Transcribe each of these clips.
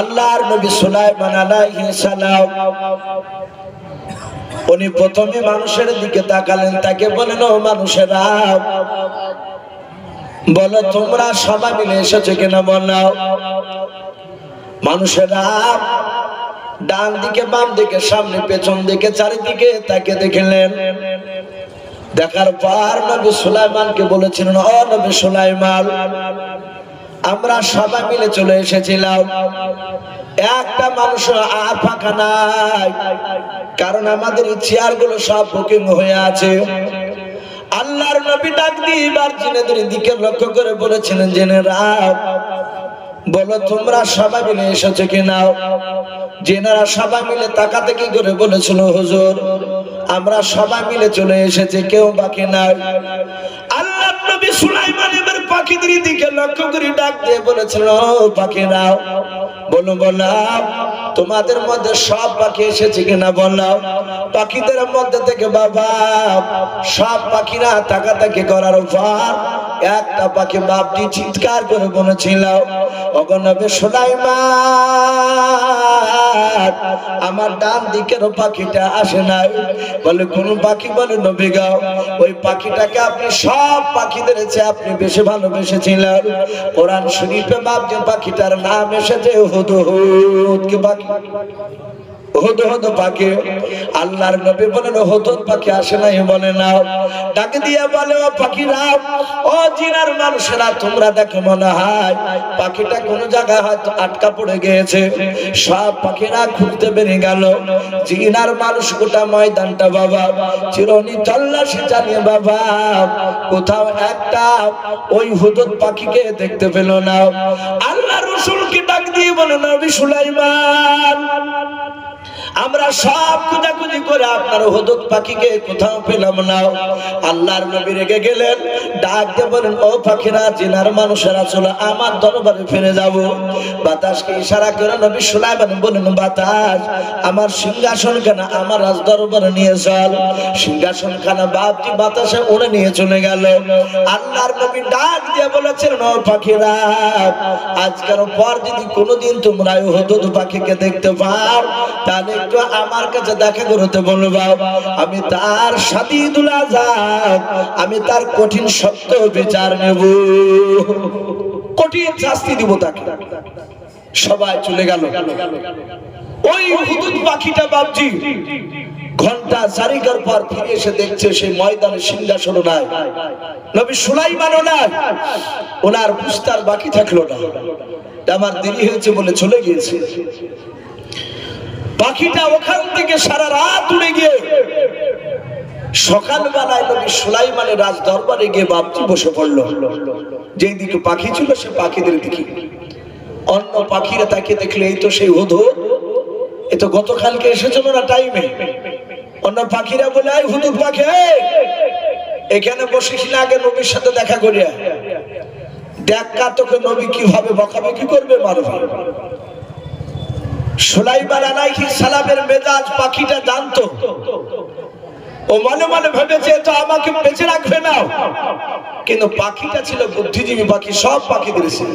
আল্লাহর নবী সুলাইমান আলাইহিস সালাম, উনি প্রথমে মানুষের দিকে তাকালেন, তাকে বলেন, ও মানুষেরা, বলো তোমরা সবাই মিলে এসেছ কিনা বলো? মানুষেরা ডান দিকে, বাম দিকে, সামনে, পেছন দিকে, চারিদিকে তাকে দেখলেন। দেখার পর নবী সুলাইমানকে বলেছিলেন, ও নবী সুলাইমান আমরা সবাই মিলে চলে এসেছিলাম। একটা মানুষ আর ফাঁকা নাই, কারণ আমাদের চেয়ারগুলো সব বুকিং হয়ে আছে। আল্লাহর নবী ডাক দিয়ে এবার জেনেদের দিকে লক্ষ্য করে বলেছিলেন জেনেরা বলো তোমরা সবাই মিলে এসেছ কিনা? জেনারা সবাই মিলে তাকাতে কি করে বলেছিল, হুজুর, আমরা সবাই মিলে চলে এসেছি, কেউ বাকি নাই। আল্লাহ নবী সুলাইমান পাখিদের দিকে লক্ষ্য করে ডাক দিয়ে বলেছিল পাখিরাও বলো বলাও তোমাদের মধ্যে সব পাখি এসেছে কিনা বললাম। পাখিদের মধ্যে থেকে বাবা সব পাখিরা তাকাতাকি করার পর একটা পাখি বাপটি চিৎকার করে বলেছিল অগণবে আমার ডান দিকের পাখিটা আসে নাই। বলে, কোন পাখি? বলে, নবী গাও ওই পাখিটাকে আপনি সব পাখিদের চেয়ে আপনি বেশি ভালোবেসেছিলেন। কোরআন শরীফে বাপ যে পাখিটার নাম এসেছে হুদ হুদ কি পাখি পাখি আসে বলে, না। ডাকে বলে, ও পাখিরা জিনার মানুষেরা, তোমরা মনে পাখিটা জায়গায় আটকা পড়ে গিয়েছে। সব পাখিরা বেরিয়ে গেল। মানুষ গোটা ময়দানটা, বাবা, চিরনি তল্লাশি চালিয়ে, বাবা, কোথাও একটা ওই হুদুদ পাখিকে দেখতে পেল না। আল্লাহ রসুলকে ডাক দিয়ে বলে না নবী সুলাইমান আমরা সব খুঁজাখুঁজি করে আপনার হদুদ পাখিকে কোথাও পেলাম না। আল্লাহর নবী রেগে গেলেন, ডাক দিয়ে বলেন, ও পাখিরা, জেনার মানুষেরা, চলো আমার দরবারে ফিরে যাব। বাতাসকে ইশারা করে নবী সুলাইমান বলেন, বাতাস, আমার সিংহাসন খানা আমার রাজ দরবারে নিয়ে চল। সিংহাসন খানা বাপটি বাতাসে উড়ে নিয়ে চলে গেল। আল্লাহর নবী ডাক দিয়ে বলেছেন, ও পাখিরা, আজকের পর যদি কোনোদিন তোমরা হদুদ পাখিকে দেখতে পাও, তাহলে আমার কাছে দেখা করতে আমি তার আমি তার কঠিন সত্য বিচার নেব। কঠিন শাস্তি দিব তাকে। সবাই চলে গেল। ওই হুদুদ পাখিটা বাপজি, ঘণ্টা চারিকার পর ফিরে এসে দেখছে সেই ময়দানে সিংহাসন নাই। নবী সুলাইমানও নাই। ওনার বুঝতার বাকি থাকল না। আমার দেরি হয়েছে বলে চলে গিয়েছে। পাখিটা ওখান থেকে সারা রাত উড়ে গিয়ে সকালবেলায় নবী সুলাইমানের রাজ দরবারে গিয়ে বাপজি বসে পড়ল। যেই দিকে পাখি ছিল সে পাখিদের দিকে। অন্য পাখিরা তাকে দেখলে, এই তো সেই হুধু এ তো গতকালকে এসেছিল না টাইমে অন্য পাখিরা বলে আই হুদুর পাখি এখানে বসেছিল আগে নবীর সাথে দেখা করিয়া। দেখা তোকে নবী কীভাবে বকাবে কি করবে মারবে? সুলাইমান আলাইহিস সালামের মেজাজ পাখিটা জানতো। ও মনে মনে ভেবেছে তো আমাকে বেঁচে রাখবে না। কিন্তু পাখিটা ছিল বুদ্ধিজীবী পাখি, সব পাখিদের ছিল।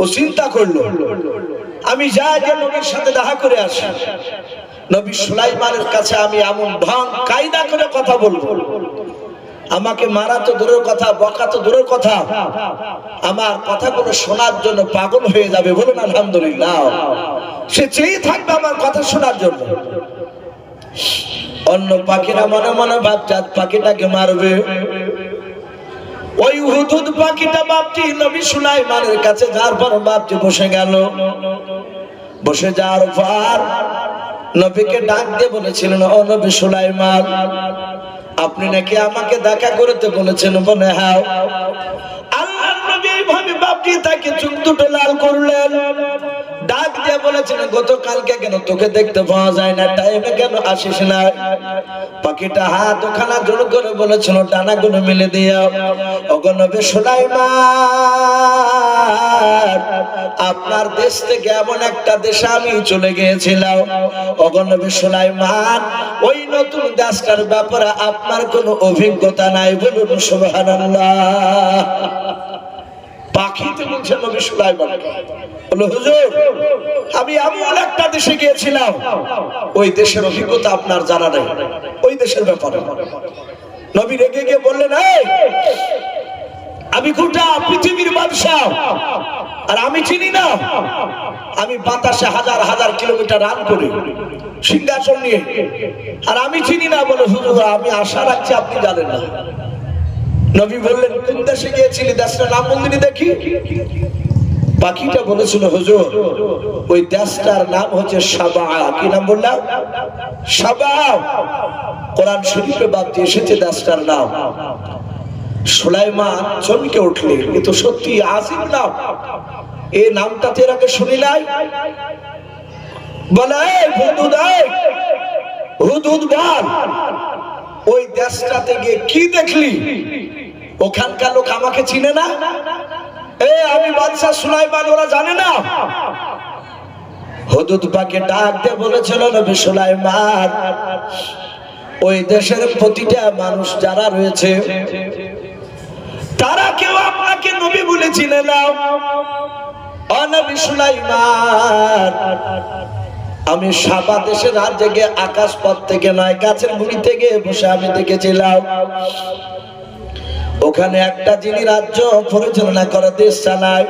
ও চিন্তা করল, আমি যা যে নবীর সাথে দেখা করে আসি। নবী সুলাইমানের কাছে আমি এমন ভাঙ কায়দা করে কথা বলব। আমাকে মারা তো দূরের কথা, বকা তো দূরের কথা। আমার কথাগুলো শোনার জন্য পাগল হয়ে যাবে বলুন আলহামদুলিল্লাহ। সে চেয়ে থাকবে আমার কথা শোনার জন্য। অন্য পাখিরা মনে মনে ভাবছে পাখিটাকে মারবে। ওই হুদুদ পাখিটা বাপটি নবী সুলাইমানের কাছে যার পর বাপটি বসে গেল। বসে যাওয়ার পর নবীকে ডাক দিয়ে বলেছিলেন, ও নবী সুলাইমান আপনি নাকি আমাকে দেখা করতে বলেছেন বলে হ্যাঁ? আল্লাহ বাপটি তাকে চুপ দুটো লাল করলেন। ডাক দিয়ে বলেছেন, গতকালকে কেন তোকে দেখতে পাওয়া যায় না? টাইমে কেন আসিস না? পাখিটা হাত ওখানা জোর করে বলেছিল, ডানা গুলো মিলে দিয়ে অগনবে সুলাইমান, আপনার দেশ থেকে এমন একটা দেশে আমি চলে গিয়েছিলাম। অগনবে সুলাইমান, ওই নতুন দেশটার ব্যাপারে আপনার কোনো অভিজ্ঞতা নাই বলুন, সুবহানাল্লাহ। পাখিতে বলছে নবী সুলাইমান বলল হুজুর, আমি এমন একটা দেশে গিয়েছিলাম, ওই দেশের অভিজ্ঞতা আপনার জানা নেই, ওই দেশের ব্যাপারে। নবী রেগে গিয়ে বললেন, এই, আমি গোটা পৃথিবীর বাদশাহ, আর আমি চিনি না, আমি বাতাসে হাজার হাজার কিলোমিটার রান করি, সিংহাসন নিয়ে, আর আমি চিনি না। বলে, হুজুর, আমি আশা রাখছি আপনি জানেন না। নবী বললেন কোন দেশে গিয়েছিলি দেশটা নাম মন্দিরে দেখি। পাখিটা বলেছিল, হুজুর, ওই দেশটার নাম হচ্ছে সাবা। কি নাম বললাম সাবা। কোরআন শরীফে বাদ দিয়ে এসেছে দেশটার নাম। সুলাইমান চমকে উঠলেন এ তো সত্যি আসিম নাম। এ নামটা তো এর আগে শুনি নাই। বলে, "এই হুদুদ হুদুদ বল ওই দেশটাতে গিয়ে কি দেখলি? ওখানকার লোক আমাকে চিনে না? এ, আমি বাদশাহ সুলাইমান, ওরা জানে না? হুদুদ পাকে ডাক দিয়ে বলেছিল, নবী সুলাইমান, ওই দেশের প্রতিটা মানুষ যারা রয়েছে, তারা কেউ আপনাকে নবী বলে চিনে না। অনবী সুলাইমান, আমি সাবা দেশের রাত জেগে আকাশ পথ থেকে নয়, গাছের গুড়ি থেকে বসে আমি দেখেছিলাম। ওখানে একটা যিনি রাজ্য পরিচালনা করে, দেশ চালায়।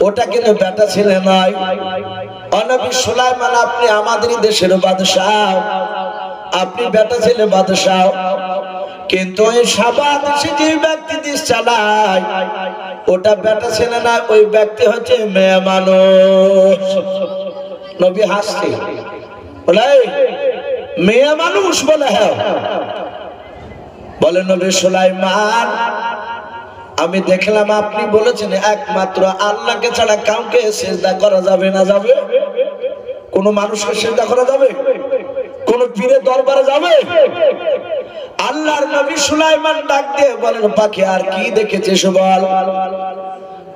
ওটা কিন্তু বেটা ছেলে নয়। অনবী সুলাইমান, আপনি আমাদেরই দেশের বাদশাহ। আপনি বেটা ছেলে বাদশাহ। কিন্তু ওই সাবা দেশে যে ব্যক্তি দেশ চালায়, ওটা বেটা ছেলে না ওই ব্যক্তি হচ্ছে মেয়ে মানুষ। নবী হাসছে। বলে মেয়ে মানুষ বলে হ্যাঁ। বলে নবী সুলাইমান, আমি দেখলাম আপনি বলেছেন একমাত্র আল্লাহকে ছাড়া কাউকে সেজদা করা যাবে না, যাবে? কোন মানুষকে সেজদা করা যাবে? কোন পীরের দরবারে যাবে? আল্লাহর নবী সুলাইমান ডাক দিয়ে বলেন, পাখি, আর কি দেখেছিস বল?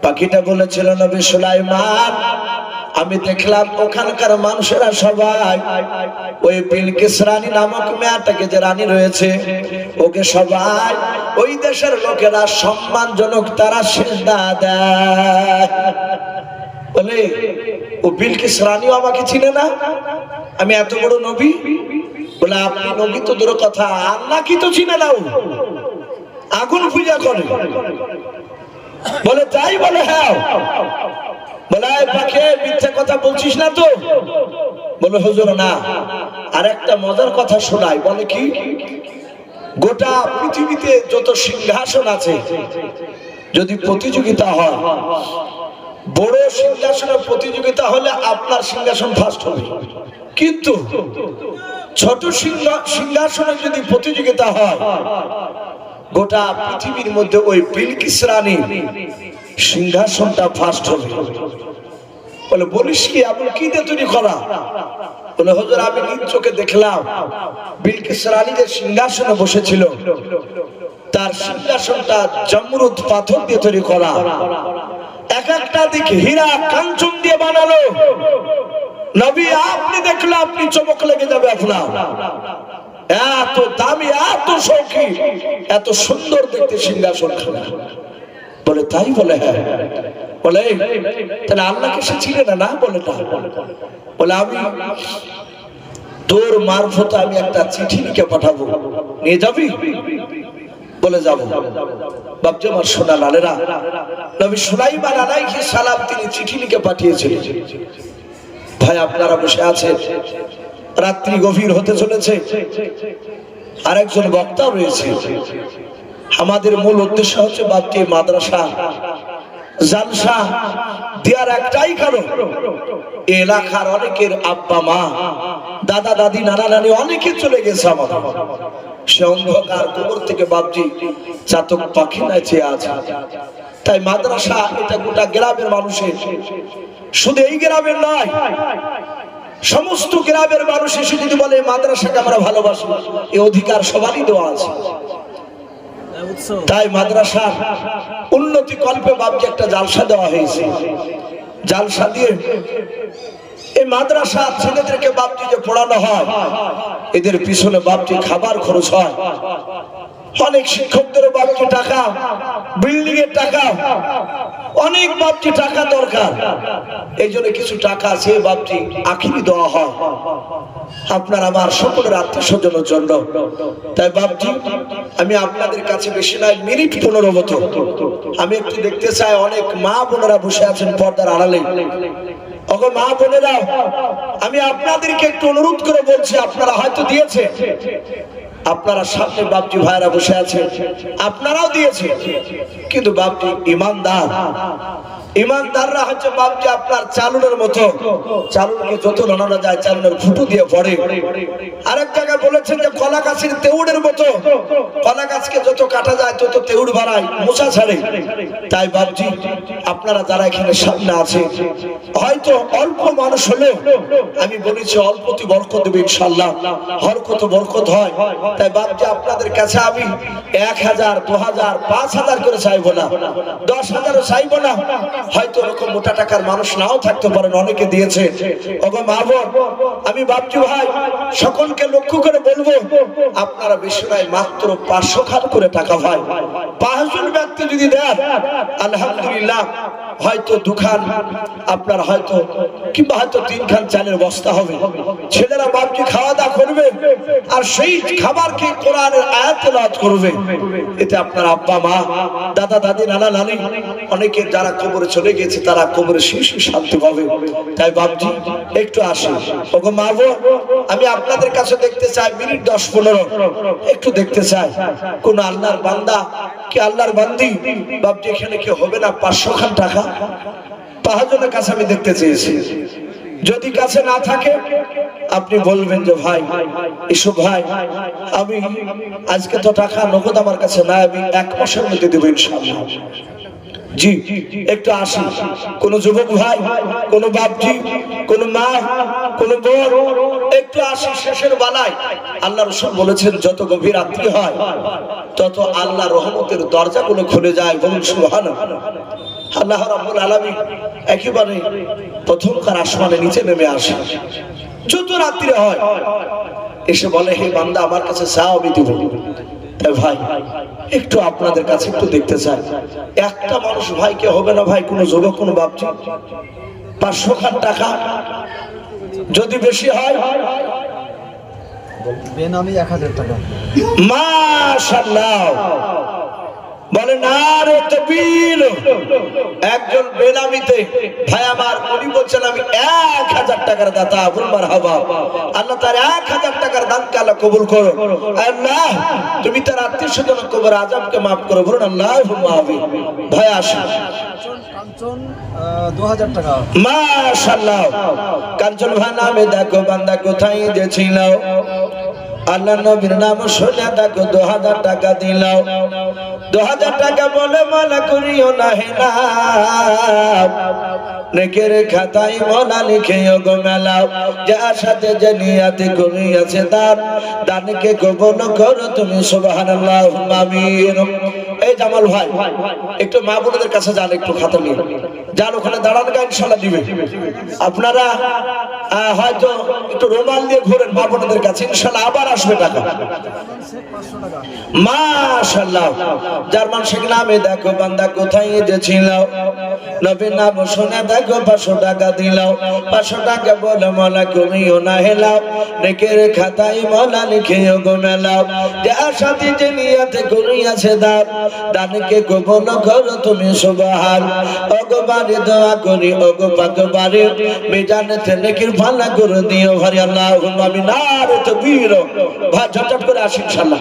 পাখিটা বলেছিল, নবী সুলাইমান, আমি দেখলাম ওখানকার মানুষেরা সবাই ওই বিলকিস রানী নামক মেয়াটাকে যে রানী রয়েছে, ওকে সবাই ওই দেশের লোকেরা সম্মানজনক তারা সেজদা দেয়। বলে, ও বিলকিস রানীও আমাকে চিনে না? আমি এত বড় নবী? বলে, আপনি নবী তো দূর কথা আল্লাহ কি তো চিনে নাও? আগুন পূজা করে। বলে, তাই বলে হ্যাঁ বলে "এই পাখি মিথ্যা কথা বলছিস না তো? বলে না। আর একটা মজার কথা বলে কি? গোটা পৃথিবীতে যত সিংহাসন আছে, যদি প্রতিযোগিতা হয়, বড় সিংহাসনের প্রতিযোগিতা হলে আপনার সিংহাসন ফার্স্ট হবে। কিন্তু ছোট সিংহা- সিংহাসনে যদি প্রতিযোগিতা হয় গোটা পৃথিবীর মধ্যে ওই বিলকিস রানী সিংহাসনটা ফার্স্ট হবে। বলে, বলিস কি এমন কি দিয়ে তৈরি করা? বলে, হজর, আমি নিজ চোখে দেখলাম বিলকিস রানী যে সিংহাসনে বসেছিল, তার সিংহাসনটা জমরুদ পাথর দিয়ে তৈরি করা। এক একটা দিক হীরা কাঞ্চন দিয়ে বানালো। নবী, আপনি দেখলে আপনি চমক লেগে যাবে আপনার। এত দামি, এত শৌকি এত সুন্দর দেখতে সিংহাসন খানা বলে, তাই বলে হ্যাঁ। বলে তাহলে আল্লাহকে সে ছিল না না বলে না। বলে, আমি তোর মারফত আমি একটা চিঠি লিখে পাঠাবো। নিয়ে যাবি? বলে, যাব। বাপজি আমার সোনা লালেরা নবী সুলাইমান আলাইহিস সালাম তিনি চিঠি লিখে পাঠিয়েছিলেন। ভাই, আপনারা বসে আছেন। রাত্রি গভীর হতে চলেছে। আরেকজন বক্তা রয়েছে। আমাদের মূল উদ্দেশ্য হচ্ছে বাপটি মাদ্রাসা, জালসা দেওয়ার একটাই কারণ। এলাকার অনেকের আব্বা, মা, দাদা, দাদি, নানা, নানি অনেকে চলে গেছে আমাদের। সে অন্ধকার কবর থেকে বাপজি চাতক পাখি নাচে আছে। তাই মাদ্রাসা এটা গোটা গ্রামের মানুষের। শুধু এই গ্রামের নয় সমস্ত গ্রামের মানুষ এসে যদি বলে মাদ্রাসাকে আমরা ভালোবাসি। এই অধিকার সবারই দেওয়া আছে। তাই মাদ্রাসার উন্নতি কল্পে বাপকে একটা জালসা দেওয়া হয়েছে। জালসা দিয়ে এই মাদ্রাসা ছেলেদেরকে বাপটি যে পড়ানো হয়। এদের পিছনে বাপটি খাবার খরচ হয়। অনেক শিক্ষকদের বাপকে টাকা বিল্ডিং এর টাকা, অনেক বাপটি টাকা দরকার। এই জন্য কিছু টাকা আছে বাপটি আখিরি দেওয়া হয়। আপনার আমার সকলের আত্মীয় স্বজনের জন্য। তাই বাপজি আমি আপনাদের কাছে বেশি নয়, মিনিট পনেরো মতো। আমি একটু দেখতে চাই, অনেক মা বোনেরা বসে আছেন পর্দার আড়ালে। ওগো মা বোনেরা, আমি আপনাদেরকে একটু অনুরোধ করে বলছি, আপনারা হয়তো দিয়েছে। আপনারা সামনে বাপজি ভাইরা বসে আছে আপনারাও দিয়েছে কিন্তু বাপজি ইমানদার। ইমানদাররা হচ্ছে বাপজি আপনার চালুনের মতো। চালুনকে যত নানানো যায় চালুনের ফুটু দিয়ে পড়ে আরেক জায়গায় বলেছেন যে কলা গাছের তেউড়ের মতো। কলা গাছকে যত কাটা যায় তত তেউড় বাড়ায় মোছা ছাড়ে। তাই বাপজি আপনারা যারা এখানে সামনে আছে, হয়তো অল্প মানুষ হলেও আমি বলেছি অল্পতি বরকত দেবে ইনশাল্লাহ হরকত বরকত হয়। তাই বাপজি আপনাদের কাছে আমি এক হাজার, দু হাজার, পাঁচ হাজার করে চাইব না। দশ হাজারও চাইব না। হয়তো ওরকম মোটা টাকার মানুষ নাও থাকতে পারেন অনেকে দিয়েছে। ওগো মা বোন, আমি বাপটি ভাই সকলকে লক্ষ্য করে বলব আপনারা বেশি মাত্র পাঁচশো খান করে টাকা ভাই। পাঁচজন ব্যক্তি যদি দেন আলহামদুলিল্লাহ হয়তো দুখান, আপনার হয়তো, কিংবা হয়তো তিনখান চালের বস্তা হবে। ছেলেরা বাপজি খাওয়া দাওয়া করবে, আর সেই খাবারকে কোরআনের আয়াত করবে? এতে আপনার আব্বা, মা, দাদা, দাদি, নানা, নানি, অনেকে যারা কবরে চলে গেছে তারা কবরে শেষ শান্তি পাবে। তাই বাপজি, একটু আসে ওগো মা আমি আপনাদের কাছে দেখতে চাই, মিনিট দশ, পনেরো। একটু দেখতে চাই, কোন আল্লাহর বান্দা, কি আল্লাহর বান্দি? বাপজি, এখানে কি হবে না? পাঁচশো খান টাকা? পাহাজনের কাছে আমি দেখতে চেয়েছি। যদি কাছে না থাকে, আপনি বলবেন যে, ভাই এসব ভাই, আমি আজকে তো টাকা নগদ আমার কাছে না আমি এক মাসের মধ্যে দেবো ইনশাআল্লাহ। জি, একটু আসি। কোন যুবক ভাই, কোন বাপজি, কোন মা, কোন বোন একটু আসি শেষের বেলায়। আল্লাহ রসুল বলেছেন, যত গভীর রাত্রি হয়, তত আল্লাহ রহমতের দরজাগুলো খুলে যায় বলুন সুবহানাল্লাহ। আল্লাহ রাব্বুল আলামিন একেবারে প্রথমকার আসমানে নিচে নেমে আসে। যত রাত্রি হয় এসে বলে হে বান্দা আমার কাছে চাও আমি দিব। ভাই একটু আপনাদের কাছে একটু দেখতে চাই। একটা মানুষ ভাইকে হবে না ভাই কোনো যুবক কোনো বাপজি? পাঁচশো খান টাকা যদি বেশি হয়? বেনামি এক হাজার টাকা। মাশাল্লাহ বলে না রে একজন বেনামিতে ভাই আমার উনি বলছেন আমি এক হাজার টাকার দাতা বলবার হবা আল্লাহ তার এক হাজার টাকার দানকে আল্লাহ কবুল করো তুমি তার আত্মীয় স্বজন কবর আজমকে মাফ করো বলুন আল্লাহ মাহবি ভাই আসুন। কাঞ্চন মাশাল্লাহ ভাই নামে দেখো বান্দা কোথায় গেছিল? আল্লাহ নবীর নাম শুনে দেখো, দু হাজার টাকা দিলাও। দু হাজার টাকা বলে মানা করিও না। হে না নেকের মনা লিখেও যে দান তুমি সুবহানাল্লাহ এই জামাল ভাই, একটু মা বোনদের কাছে যান, একটু খাতা নিয়ে। যান, ওখানে দাঁড়ান গা ইনশাল্লাহ দিবে। আপনারা হয়তো একটু রোমাল দিয়ে ঘোরেন মা বোনদের কাছে ইনশাল্লাহ আবার আসবে টাকা। মা মাশাল্লাহ জার্মান শেখ নামে দেখো বান্দা কোথায় যে ছিল। নবীর নাম শুনে দেখো, পাঁচশো টাকা দিল পাঁচশো টাকা বলে, মলা কমিও না, হেলাও। নেকের খাতায় মলা লিখেও গো মেলাও যার সাথে যে নিয়াতে করিয়াছে দান, দানকে গোপন করো তুমি সুবাহার অগো বাড়ি দোয়া করি অগো পাক বাড়ি। বেজানে নেকির ভালা করে দিও, ভারি আল্লাহ আমি না রে তো বীর ভাই ঝটঝট করে আসি ইনশাল্লাহ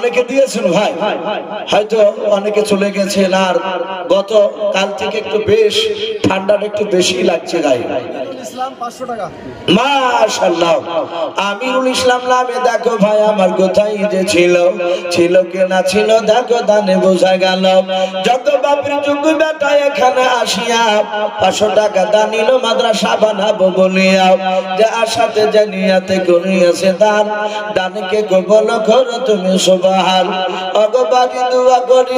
অনেকে দিয়েছেন ভাই। হয়তো অনেকে চলে গেছেন আর গত কাল থেকে একটু বেশ, ঠান্ডাটা একটু বেশি লাগছে ভাই পাঁচশো টাকা জানিয়াতে করিয়াছে দান। দানকে গোবল করো তুমি করি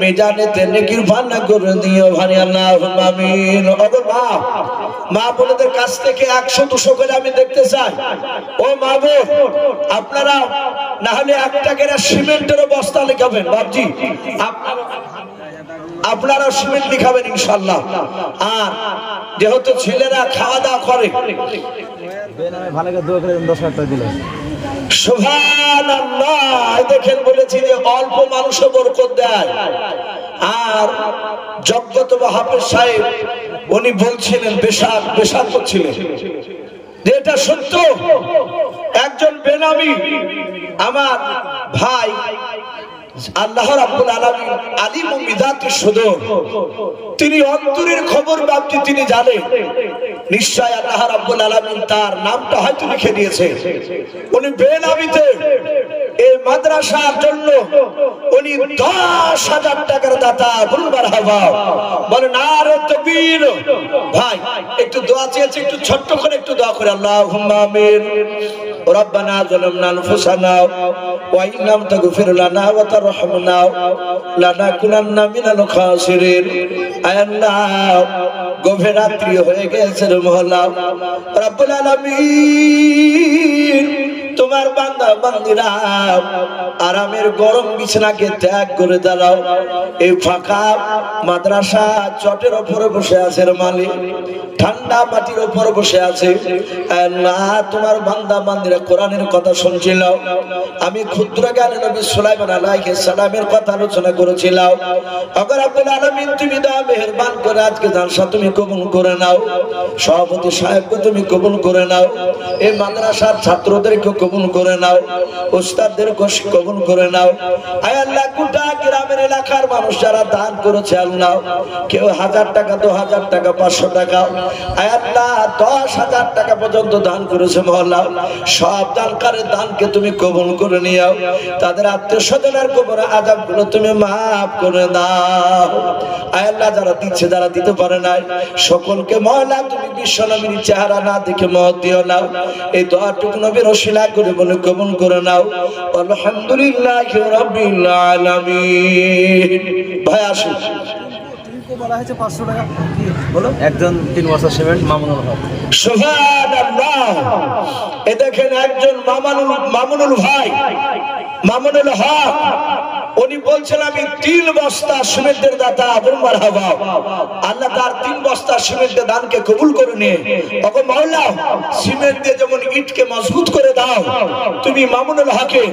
মেজানেতে নেকির ভান্না করে দিও ভারি আল্লাহ আমিন। অগ মা মা কাছ থেকে একশো, দুশো করে আমি দেখতে চাই। ও মা আপনারা না হলে এক টাকার সিমেন্টের বস্তা লিখাবেন বাবজি আপনারা সিমেন্ট লিখাবেন, ইনশাল্লাহ। আর যেহেতু ছেলেরা খাওয়া দাওয়া করে দশ হাজার টাকা দিলে সুভান দেখেন বলেছি যে অল্প মানুষও বরকত দেয়। আর জগত হাফেজ সাহেব, উনি বলছিলেন বেশাক বেশাক করছিলেন। এটা সত্য। একজন বেনামি, আমার ভাই আল্লাহ রাব্বুল আলামিন আলিম ও মিজাতি সুদূর। তিনি অন্তরের খবর বাপটি তিনি জানেন নিশ্চয় আল্লাহ রাব্বুল আলামিন তার নামটা হয়তো লিখে দিয়েছে। উনি বেনামিতে এই মাদ্রাসার জন্য উনি দশ হাজার টাকার দাতা বলবার হাবা বলে না রে তকবীর, ভাই, একটু দোয়া চেয়েছে, একটু ছোট্ট করে একটু দোয়া করে আল্লাহ আমিন। ربنا ظلمنا انفسنا وان لم تغفر لنا وترحمنا لنكونن من الخاسرين আয় আল্লাহ গভীর রাত্রি হয়ে গেছে রে মহল্লা রব্বুল আলামিন তোমার বান্দা বান্দিরা, আরামের গরম বিছানাকে ত্যাগ করে দাঁড়াও। এই ফাঁকা মাদ্রাসা চটের ওপরে বসে আছে মালিক ঠান্ডা মাটির ওপর বসে আছে। আল্লাহ তোমার বান্দা বান্দিরা কোরআনের কথা শুনছিল। আমি ক্ষুদ্র জ্ঞানী নবী সুলাইমান আলাইহিস সালামের কথা আলোচনা করেছিলাম। অগর আব্দুল আলামিন, তুমি দাও মেহেরবান করে আজকে জালসা তুমি কবুল করে নাও। সভাপতি সাহেবকে তুমি কবুল করে নাও। এই মাদ্রাসার ছাত্রদেরকে কবুল করে নাও। ওস্তাদের কবুল করে নাও। আয় আল্লাহ এলাকার মানুষ যারা দান করেছে আল্লাহ, কেউ হাজার টাকা, দু হাজার টাকা, পাঁচশো টাকা আল্লাহ দশ হাজার টাকা পর্যন্ত দান করেছে মহল্লা। সব দানকারের দানকে তুমি কবুল করে নিও। তাদের আত্মীয় স্বজনের কবরে আজাবগুলো তুমি মাফ করে দাও। আয় আল্লাহ যারা দিচ্ছে, যারা দিতে পারে নাই, সকলকে মহলা তুমি বিশ্ব নবীর চেহারা না দেখে মত দিও নাও এই দোয়াটুকু নবীর ওসিলা করে বলে কবুল করে নাও। আলহামদুলিল্লাহ রাব্বিল আলামিন। ভাই আসুন। বলা হয়েছে পাঁচশো টাকা বলো একজন তিন বছর সিমেন্ট মামুনুল হক। এ দেখেন একজন মামানুল মামুনুল ভাই মামুনুল হক। উনি বলছেন, আমি তিন বস্তা সিমেন্টের দাতা আবুল হাবা আল্লাহ তার তিন বস্তা সিমেন্টের দানকে কবুল করে নিয়ে তখন মাওলা সিমেন্ট দিয়ে যেমন ইটকে মজবুত করে দাও, তুমি মামুনুল হকে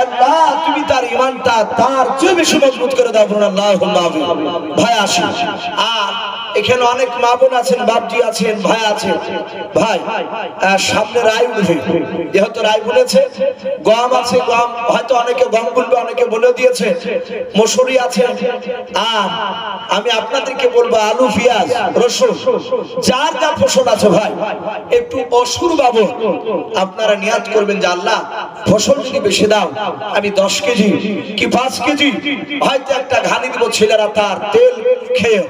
আল্লাহ, তুমি তার ইমানটা তার চেয়ে বেশি মজবুত করে দাও আল্লাহ ভাই আসি। আর এখানে অনেক মা বোন আছেন বাপজি আছেন, ভাই আছেন ভাই সামনে রায় উঠবে। যেহেতু রায় বলেছে, গম আছে, গম, হয়তো অনেকে গম বলবে অনেকে বলে দিয়েছে। মসুরি আছে। আর আমি আপনাদেরকে বলব আলু, পেঁয়াজ, রসুন, যার যা ফসল আছে ভাই, একটু অসুর বাবু আপনারা নিয়াত করবেন যে আল্লাহ, ফসল যদি বেশি দাও, আমি দশ কেজি কি পাঁচ কেজি? হয়তো একটা ঘানি দিব ছেলেরা তার তেল খেয়ে।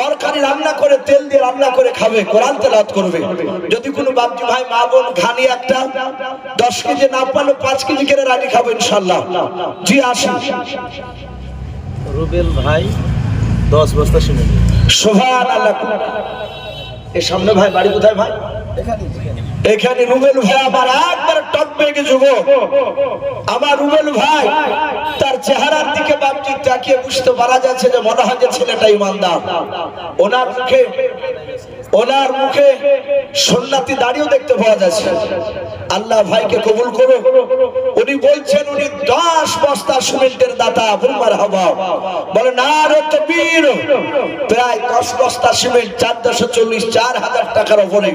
তরকারি রান্না করে তেল দিয়ে রান্না করে খাবে কোরআন তেলাত করবে। যদি কোনো বাপজি ভাই মা বোন ঘানি একটা দশ কেজি না পালো পাঁচ কেজি করে রানি খাবে ইনশাল্লাহ জি আসুন রুবেল ভাই দশ বস্তা শুনে সোভান আল্লাহ এ সামনে ভাই বাড়ি কোথায় ভাই? এখানে। এখানে রুবেল ভাই আবার একবার টক পেয়ে যুব। আমার রুবেল ভাই, তার চেহারার দিকে বাপটি তাকিয়ে বুঝতে পারা যাচ্ছে যে মনে হয় যে ছেলেটা ইমানদার। ওনার মুখে ওনার মুখে সন্ন্যাতি দাড়িও দেখতে পাওয়া যাচ্ছে। আল্লাহ ভাইকে কবুল করো। উনি বলছেন, উনি দশ বস্তা সিমেন্টের দাতা বুলমার হবা বলে, না রে তো বীর প্রায় দশ বস্তা সিমেন্ট, চার দশো চল্লিশ, চার হাজার টাকার ওপরে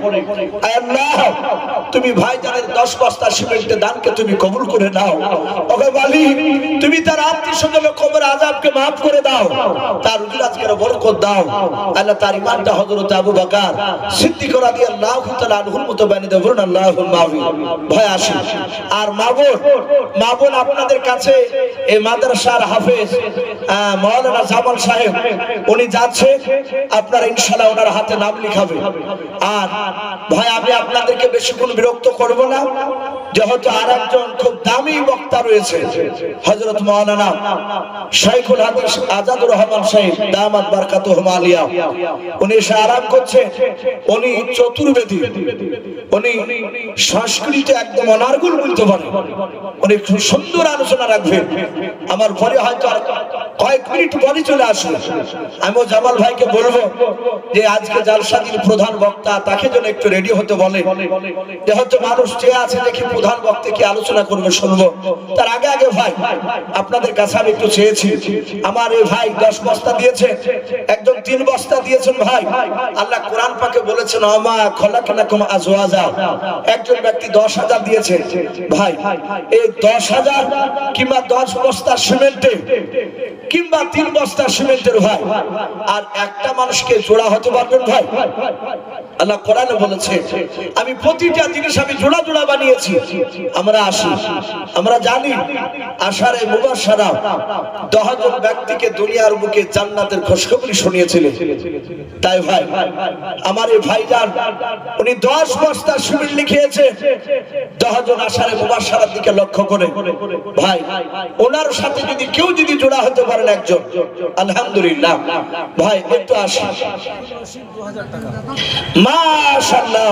আল্লাহ তুমি ভাইজানের দশ বস্তা সিমেন্টের দানকে তুমি কবুল করে নাও। ওকে তুমি তার আত্মীয় স্বজন কবর আজাবকে মাফ করে দাও। তার রুজির বরকত দাও। আল্লাহ তার ইমানটা হযরত আবু বকর সিদ্দিক রাদিয়াল্লাহু তাআলা আনহুর মতো বানিয়ে ভয় আসে আর আপনাদের কাছে এই মাদ্রাসার হাফেজ মাওলানা জামাল সাহেব, উনি যাচ্ছে, আপনারা ইনশাআল্লাহ ওনার হাতে নাম লিখাবে। আর ভাই, আমি আপনাদেরকে বেশিক্ষণ বিরক্ত করব না। যেহেতু আর একজন খুব দামি বক্তা রয়েছে, হযরত মাওলানা শাইখুল হাদিস আজাদুর রহমান সাহেব, দামাত বারকাতু আলিয়া উনি এসে আরাম করছেন উনি চতুর্বেদী, উনি সংস্কৃতি একদম অনার্গুল বলতে পারে। উনি খুব সুন্দর আলোচনা রাখবেন আমার পরে হয়তো কয়েক মিনিট পরে চলে আসবে। আমিও জামাল ভাইকে বলব যে, আজকে জালসাদির প্রধান বক্তা তাকে যেন একটু রেডি হতে বলে। আজওয়াজা। একজন ব্যক্তি দশ হাজার দিয়েছে। ভাই, এই দশ হাজার কিংবা দশ বস্তা সিমেন্টে, কিংবা তিন বস্তা সিমেন্টের ভাই, আর একটা মানুষকে জোড়া হতে পারবেন ভাই? আল্লাহ কোরআনে বলেছে, আমি প্রতিটা জিনিস আমি জোড়া জোড়া বানিয়েছি। আমরা আসি। আমরা জানি আশারে মুবাসারা দহজন ব্যক্তিকে দুনিয়ার বুকে জান্নাতের খুশখবরি শুনিয়েছিলেন। তাই ভাই, আমার এই ভাইজান, উনি দশ বস্তা সিমেন্ট লিখিয়েছে, দহজন আশারে মুবাসারার দিকে লক্ষ্য করে। ভাই, ওনার সাথে যদি কেউ যদি জোড়া হতে পারেন একজন, আলহামদুলিল্লাহ। ভাই, একটু আসি। মাশাআল্লাহ